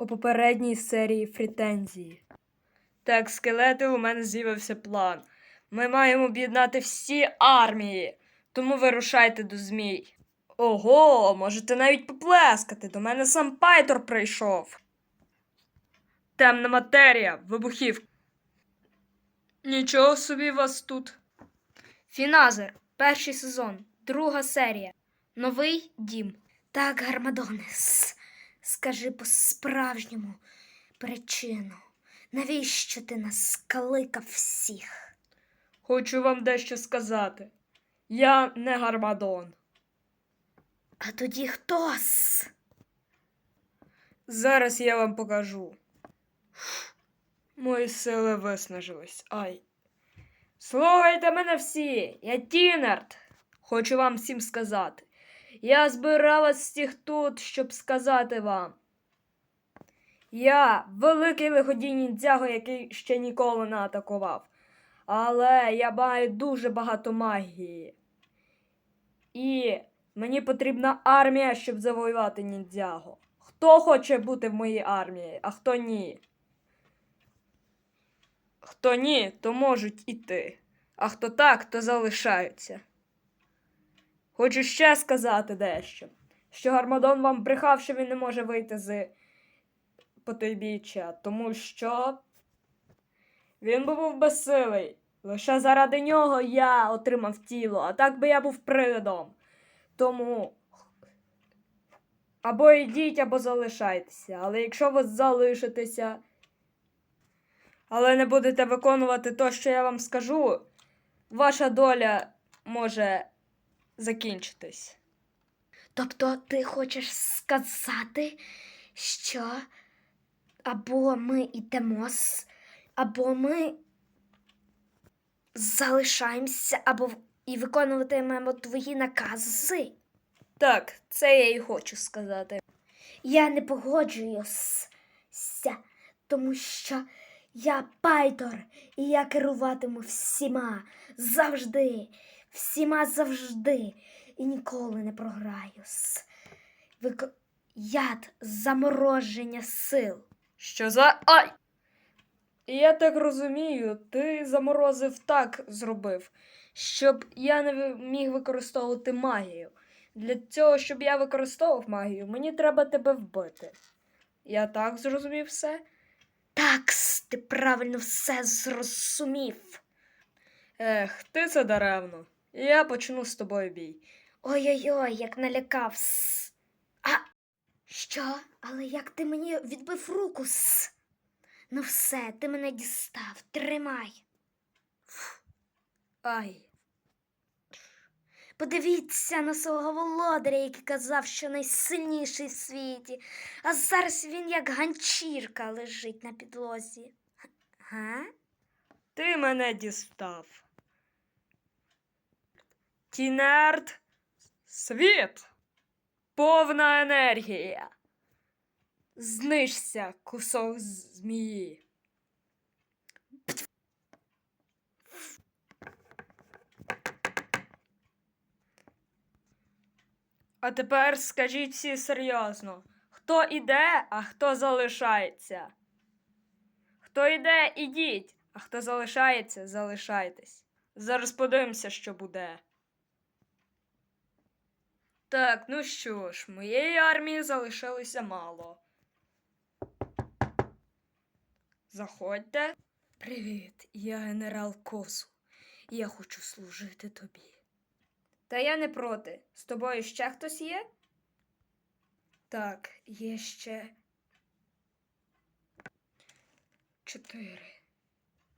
у попередній серії Фрітензії. Так, скелети, у мене з'явився план. Ми маємо об'єднати всі армії, тому вирушайте до змій. Ого, можете навіть поплескати. До мене сам Пайтор прийшов. Темна матерія, вибухів. Нічого собі вас тут. Фіназер, перший сезон, друга серія. Новий дім. Так, Гармадонес, скажи по-справжньому причину. Навіщо ти нас кликав всіх? Хочу вам дещо сказати. Я не Гармадон. А тоді хтось? Зараз я вам покажу. Мої сили виснажились. Ай. Слухайте мене всі, я Тінард. Хочу вам всім сказати. Я збирав вас всіх тут, щоб сказати вам. Я великий лиходій ніндзяго, який ще ніколи не атакував. Але я маю дуже багато магії. І мені потрібна армія, щоб завоювати ніндзяго. Хто хоче бути в моїй армії, а хто ні? Хто ні, то можуть іти. А хто так, то залишаються. Хочу ще сказати дещо, що Гармадон вам брехав, що він не може вийти з потойбіччя, тому що він би був безсилий. Лише заради нього я отримав тіло, а так би я був привидом. Тому або йдіть, або залишайтеся. Але якщо ви залишитеся, але не будете виконувати те, що я вам скажу, ваша доля може закінчитись. Тобто ти хочеш сказати, що або ми йдемо, або ми залишаємося, або і виконуватимемо твої накази. Так, це я і хочу сказати. Я не погоджуюся, тому що я Пайтор, і я керуватиму всіма завжди, всіма завжди, і ніколи не програюсь. Вик... Яд замороження сил. Що за. Ай! Я так розумію, ти заморозив так зробив, щоб я не міг використовувати магію. Для цього, щоб я використовував магію, мені треба тебе вбити. Я так зрозумів все? Так, ти правильно все зрозумів. Ех, ти це даремно. Я почну з тобою бій. Ой-ой-ой, як налякавсь. А що? Але як ти мені відбив руку? с? Ну все, ти мене дістав. Тримай. Ай. Подивіться на свого володаря, який казав, що найсильніший в світі. А зараз він як ганчірка лежить на підлозі. Га? Ти мене дістав. Тінерд. Світ. Повна енергія. Знишся, кусок змії. А тепер скажіть всі серйозно, хто іде, а хто залишається? Хто йде, ідіть, а хто залишається, залишайтесь. Зараз подивимося, що буде. Так, ну що ж, моєї армії залишилося мало. Заходьте. Привіт, я генерал Косу. Я хочу служити тобі. Та я не проти. З тобою ще хтось є? Так, є ще чотири.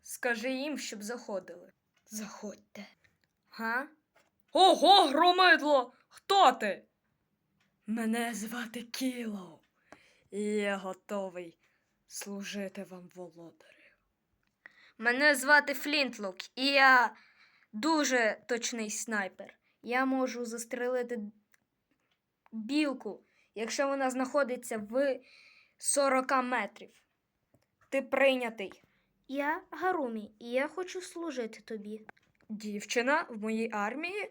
Скажи їм, щоб заходили. Заходьте. Га? Ого, громидло! Хто ти? Мене звати Кілоу. І я готовий служити вам, володарю. Мене звати Флінтлок, і я дуже точний снайпер. Я можу застрелити білку, якщо вона знаходиться в 40 метрів. Ти прийнятий. Я Гарумі, і я хочу служити тобі. Дівчина в моїй армії?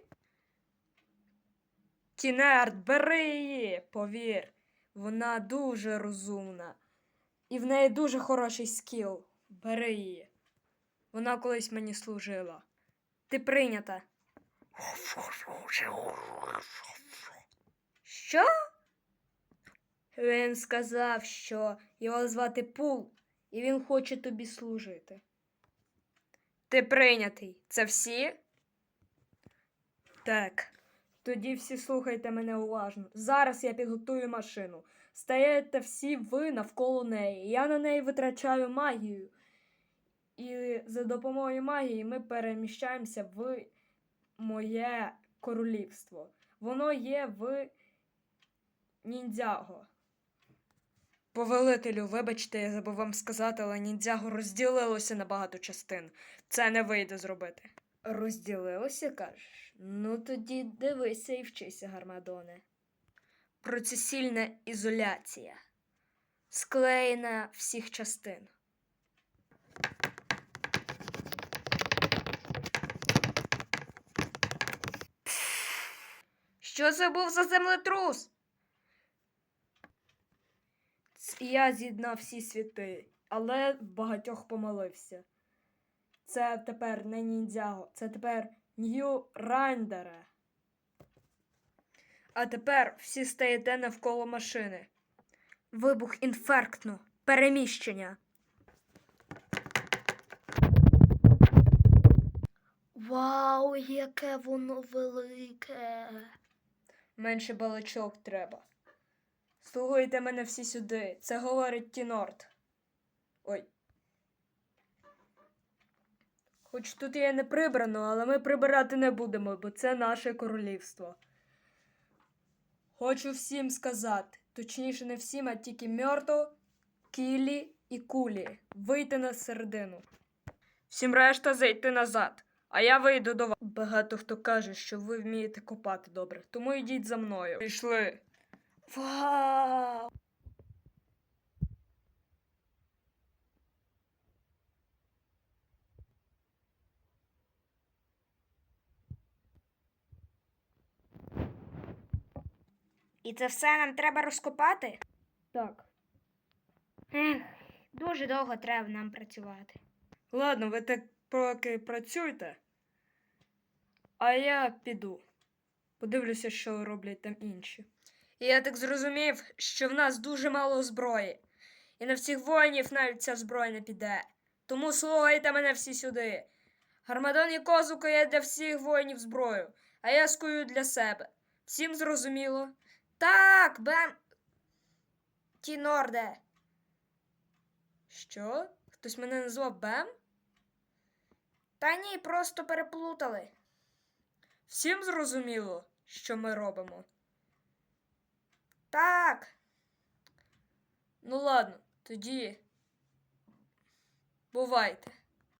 Тінерд, бери її, повір. Вона дуже розумна. І в неї дуже хороший скіл. Бери її. Вона колись мені служила. Ти прийнята. Що? Він сказав, що його звати Пул, і він хоче тобі служити. Ти прийнятий. Це всі? Так. Тоді всі слухайте мене уважно. Зараз я підготую машину. Стаєте всі ви навколо неї. Я на неї витрачаю магію. І за допомогою магії ми переміщаємося в моє королівство. Воно є в ніндзяго. Повелителю, вибачте, я забув вам сказати, але ніндзяго розділилося на багато частин. Це не вийде зробити. Розділилося, кажеш? Ну тоді дивися і вчися, Гармадоне. Процесільна ізоляція. Склеєна всіх частин. Що це був за землетрус? Я з'єднав всі світи, але багатьох помилився. Це тепер не ніндзяго, це тепер Нью Райндере. А тепер всі стаєте навколо машини. Вибух інфарктну. Переміщення. Вау, яке воно велике. Менше балачок треба. Слухайте мене всі сюди. Це говорить Тінорд. Ой. Хоч тут є не прибрано, але ми прибирати не будемо, бо це наше королівство. Хочу всім сказати, точніше, не всім, а тільки Мьорто, Кілі і Кулі. Вийти на середину. Всім решта зайти назад. А я вийду до вас. Багато хто каже, що ви вмієте копати добре, тому йдіть за мною. Пішли. Вау! І це все нам треба розкопати? Так. Ех, дуже довго треба нам працювати. Ладно, ви так поки працюйте. А я піду. Подивлюся, що роблять там інші. І я так зрозумів, що в нас дуже мало зброї. І на всіх воїнів навіть ця зброя не піде. Тому слухайте мене всі сюди. Гармадон і козу є для всіх воїнів зброю, а я скую для себе. Всім зрозуміло? Так, Бем. Тінорде. Що? Хтось мене назвав Бем? Та ні, просто переплутали. Всім зрозуміло, що ми робимо. Так. Ну ладно, тоді бувайте.